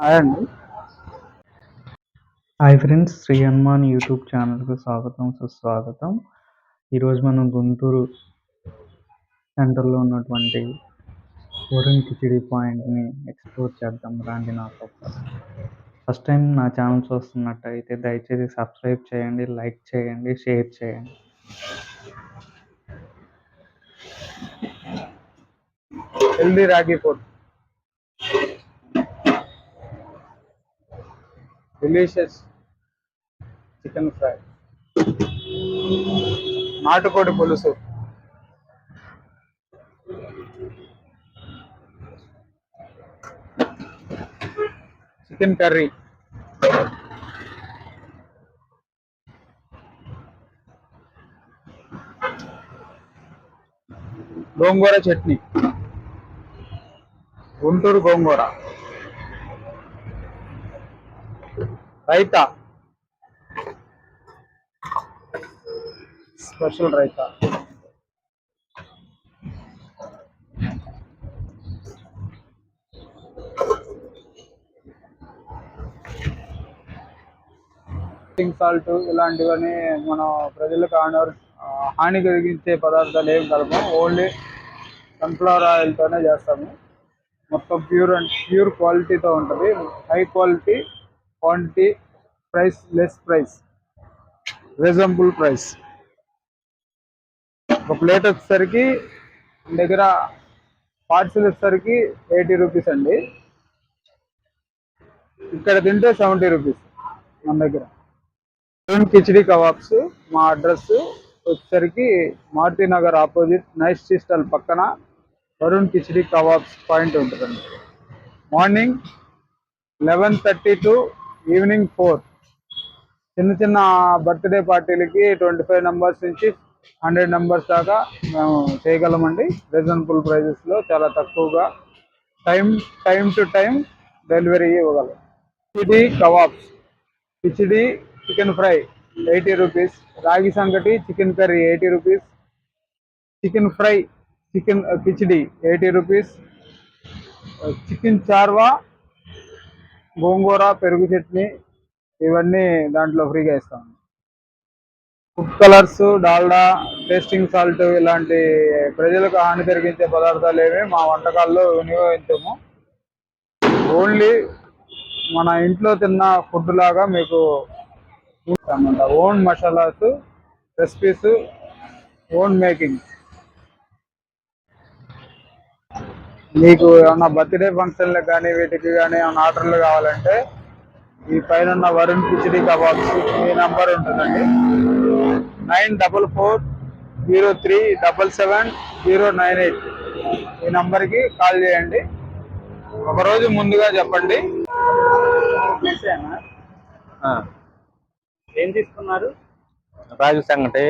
Hi అండి. Hi friends Shri Hanuman YouTube ఛానల్కు స్వాగతం సుస్వాగతం. ఈరోజు మనం గుంటూరు సెంటర్లో ఉన్నటువంటి వరుణ్ కిచిడి పాయింట్ని ఎక్స్ప్లోర్ చేద్దాం రాండి నాతో ఫస్ట్ టైం నా ఛానల్ చూస్తున్నట్టయితే దయచేసి సబ్స్క్రైబ్ చేయండి లైక్ చేయండి షేర్ చేయండి. హెల్దీ రాగి ఫుడ్ డెలిషియస్ చికెన్ ఫ్రై నాటుకోడి పులుసు. Chicken curry gongura chutney. Guntur gongura. Raita. Special raita. Salt ఇలాంటివన్నీ మన ప్రజలకు ఆనర్ హాని కలిగించే పదార్థాలు ఏం కలపం ఓన్లీ సన్ఫ్లవర్ ఆయిల్తోనే చేస్తాము. మొత్తం ప్యూర్ అండ్ ప్యూర్ క్వాలిటీతో ఉంటుంది. High quality quantity price less price reasonable price ఒక ప్లేట్ వచ్చేసరికి మన దగ్గర పార్సిల్ వచ్చేసరికి ఎయిటీ రూపీస్ అండి. ఇక్కడ తింటే సెవెంటీ రూపీస్ మన దగ్గర. కిచిడి కబాబ్స్ మా అడ్రస్ వచ్చేసరికి మారుతి నగర్ ఆపోజిట్ నైస్ సిస్టల్ పక్కన వరుణ్ కిచిడి కబాబ్స్ పాయింట్ ఉంటుందండి. Morning eleven thirty to evening four చిన్న చిన్న బర్త్డే పార్టీలకి ట్వంటీ ఫైవ్ నెంబర్స్ నుంచి హండ్రెడ్ నెంబర్స్ దాకా మేము చేయగలమండి. రీజనబుల్ ప్రైజెస్లో చాలా తక్కువగా time time to time delivery ఇవ్వగలం. Khichdi kebabs khichdi chicken fry eighty rupees. Ragi sangati chicken curry eighty rupees. Chicken fry chicken khichdi eighty rupees. Uh, chicken చార్వా gongura పెరుగు చట్నీ ఇవన్నీ దాంట్లో ఫ్రీగా ఇస్తాం. Food colours Dalda tasting salt ఇలాంటి ప్రజలకు హాని కలిగించే పదార్థాలు ఏమి మా వంటకాల్లో వినియోగించము. ఓన్లీ మన ఇంట్లో తిన్న ఫుడ్ లాగా మీకు అనమాట own masalas recipes own making మీకు ఏమన్నా బర్త్డే ఫంక్షన్లకు కానీ వీటికి కానీ ఏమైనా ఆర్డర్లు కావాలంటే ఈ పైన ఉన్న వరుణ్ కిచిడి కబాబ్స్ ఈ నంబర్ ఉంటుందండి. Nine double four zero three double seven zero nine eight. ఈ నంబర్కి కాల్ చేయండి. ఒకరోజు ముందుగా చెప్పండి. ఏం తీసుకున్నారు? రాగి సంగటి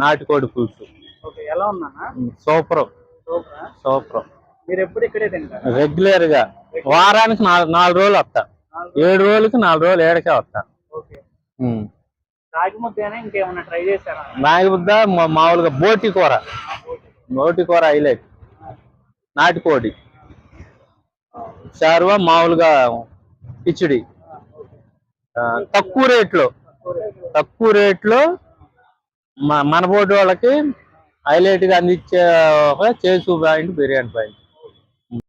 నాటుకోడి పులుసు. ఓకే ఎలా ఉన్నా సూపర్. సూపర్? మీరు ఎప్పుడు ఇక్కడే తింటారు? రెగ్యులర్గా వారానికి నాలుగు నాలుగు రోజులు వస్తా. ఏడు రోజులకి నాలుగు రోజులు ఏడకే వస్తా ఓకే. రాగి ముద్దనే ఇంకేమైనా ట్రై చేశారా? నాగి బుద్ధ మా- మామూలుగా బోటి కూర. బోటి కూర హైలైట్. నాటుకోడి చారువా మామూలుగా కిచిడి. తక్కువ రేట్లో. తక్కువ రేట్లో మన బోటి వాళ్ళకి హైలైట్గా అందించే ఒక చేసు పాయింట్ బిర్యానీ పాయింట్.